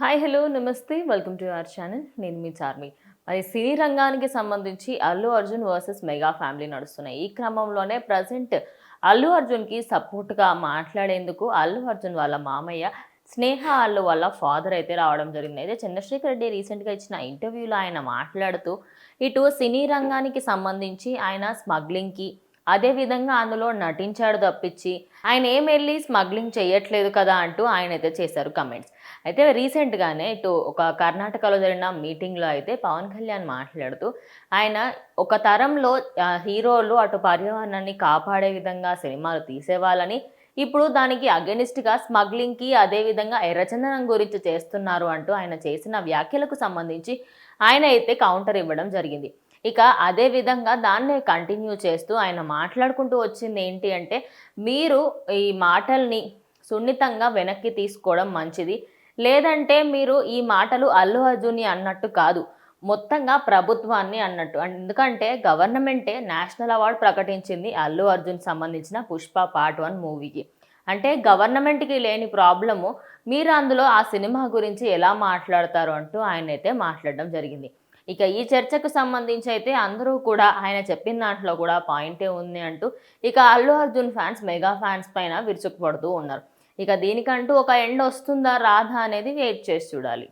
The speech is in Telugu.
హాయ్ హలో నమస్తే. వెల్కమ్ టు అవర్ ఛానల్ నేను మీ చార్మి. మరి సినీ రంగానికి సంబంధించి Allu Arjun versus mega family నడుస్తున్నాయి ఈ క్రమంలోనే ప్రజెంట్ అల్లు అర్జున్కి సపోర్ట్గా మాట్లాడేందుకు అల్లు అర్జున్ వాళ్ళ మామయ్య స్నేహ అల్లు వాళ్ళ ఫాదర్ అయితే రావడం జరిగింది. అయితే చంద్రశేఖర్ రెడ్డి రీసెంట్గా ఇచ్చిన ఇంటర్వ్యూలో ఆయన మాట్లాడుతూ ఇటు సినీ రంగానికి సంబంధించి ఆయన స్మగ్లింగ్కి అదేవిధంగా అందులో నటించాడు తప్పించి ఆయన ఏం వెళ్ళి స్మగ్లింగ్ చేయట్లేదు కదా అంటూ ఆయన అయితే చేశారు కమెంట్స్ అయితే రీసెంట్గానే ఇటు ఒక కర్ణాటకలో జరిగిన మీటింగ్లో అయితే పవన్ కళ్యాణ్ మాట్లాడుతూ ఆయన ఒక తరంలో హీరోలు అటు పర్యావరణాన్ని కాపాడే విధంగా సినిమాలు తీసేవాళ్ళని ఇప్పుడు దానికి అగెనిస్ట్గా స్మగ్లింగ్కి అదేవిధంగా ఎర్రచందనం గురించి చేస్తున్నారు అంటూ ఆయన చేసిన వ్యాఖ్యలకు సంబంధించి ఆయన అయితే కౌంటర్ ఇవ్వడం జరిగింది. ఇక అదే విధంగా దాన్నే కంటిన్యూ చేస్తూ ఆయన మాట్లాడుకుంటూ వచ్చింది ఏంటి అంటే మీరు ఈ మాటల్ని సున్నితంగా వెనక్కి తీసుకోవడం మంచిది. లేదంటే మీరు ఈ మాటలు అల్లు అర్జున్ని అన్నట్టు కాదు మొత్తంగా ప్రభుత్వాన్ని అన్నట్టు. ఎందుకంటే గవర్నమెంటే నేషనల్ అవార్డు ప్రకటించింది అల్లు అర్జున్ సంబంధించిన పుష్ప పార్ట్ వన్ మూవీకి. అంటే గవర్నమెంట్కి లేని ప్రాబ్లము మీరు అందులో ఆ సినిమా గురించి ఎలా మాట్లాడతారు అంటూ ఆయన అయితే మాట్లాడడం జరిగింది. ఇక ఈ చర్చకు సంబంధించి అయితే అందరూ కూడా ఆయన చెప్పిన దాంట్లో కూడా పాయింటే ఉంది అంటూ ఇక Allu Arjun fans mega fans పైన విరుచుకుపడుతూ ఉన్నారు. ఇక దీనికంటూ ఒక ఎండ్ వస్తుందా రాదా అనేది వెయిట్ చేసి చూడాలి.